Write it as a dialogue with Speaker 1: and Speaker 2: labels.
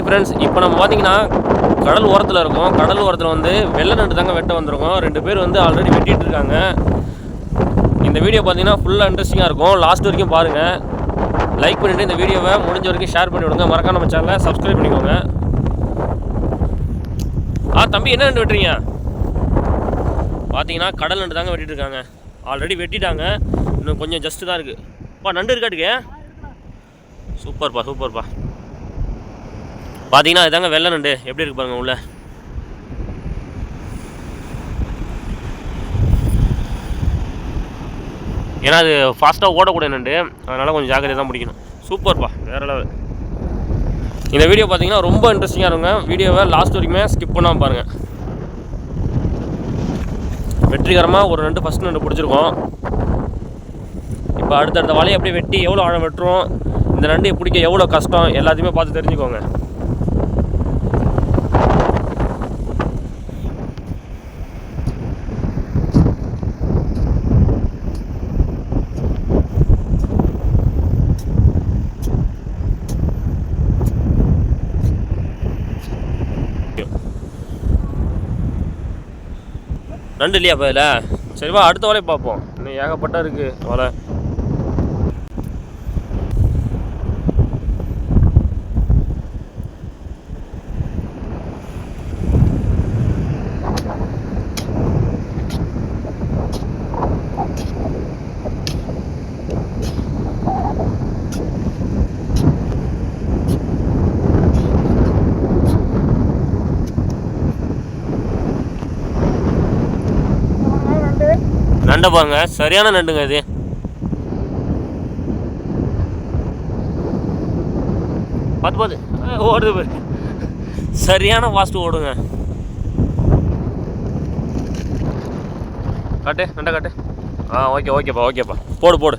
Speaker 1: Hi friends இப்போ நம்ம பார்த்தீங்கன்னா கடல் ஓரத்தில் இருக்கோம். கடல் ஓரத்தில் வந்து வெள்ளை நண்டு தாங்க வெட்ட வந்திருக்கோம். ரெண்டு பேர் வந்து ஆல்ரெடி வெட்டிட்டு இருக்காங்க. இந்த வீடியோ பார்த்தீங்கன்னா ஃபுல்லாக இன்ட்ரெஸ்டிங்காக இருக்கும். லாஸ்ட் வரைக்கும் பாருங்கள் லைக் பண்ணிவிட்டு இந்த வீடியோவை முடிஞ்ச வரைக்கும் ஷேர் பண்ணி விடுங்க. மறக்காம நம்ம சேனலை சப்ஸ்கிரைப் பண்ணிக்கோங்க. ஆ தம்பி என்ன நண்டு வெட்டுறீங்க? பார்த்தீங்கன்னா கடல் நண்டு தாங்க வெட்டிட்டு இருக்காங்க. ஆல்ரெடி வெட்டிட்டாங்க. இன்னும் கொஞ்சம் ஜஸ்ட்டு தான் இருக்குது பா நண்டு இருக்காட்டுக்கு. சூப்பர்ப்பா சூப்பர்ப்பா. பார்த்தீங்கன்னா இதாங்க வெள்ளை நண்டு. எப்படி இருக்கு பாருங்க உள்ள? ஏன்னா அது ஃபாஸ்ட்டாக ஓடக்கூடிய நண்டு. அதனால் கொஞ்சம் ஜாக்கிரதை தான் பிடிக்கணும். சூப்பர்ப்பா வேறு லெவல். இந்த வீடியோ பார்த்தீங்கன்னா ரொம்ப இன்ட்ரெஸ்டிங்காக இருக்குங்க. வீடியோவை லாஸ்ட் வரைக்குமே ஸ்கிப் பண்ணாமல் பாருங்கள் வெற்றிகரமாக ஒரு நண்டு ஃபஸ்ட் நண்டு பிடிச்சிருக்கோம். இப்போ அடுத்தடுத்த வலையை அப்படியே வெட்டி எவ்வளோ ஆழம் வெட்டுறோம் இந்த நண்டு பிடிக்க எவ்வளோ கஷ்டம் எல்லாத்தையுமே பார்த்து தெரிஞ்சுக்கோங்க. நண்டு இல்லையா இப்போ சரிவா அடுத்த வலையை பார்ப்போம். இன்னும் ஏகப்பட்ட இருக்குது வலை. நண்டை பாருங்க. சரியான நண்டுங்க இது. பார்த்து பார்த்து ஓடுது பாரு. சரியான ஃபாஸ்ட் ஓடுங்க. காட்டு நண்டை காட்டு. ஆ ஓகே ஓகேப்பா ஓகேப்பா. போடு போடு.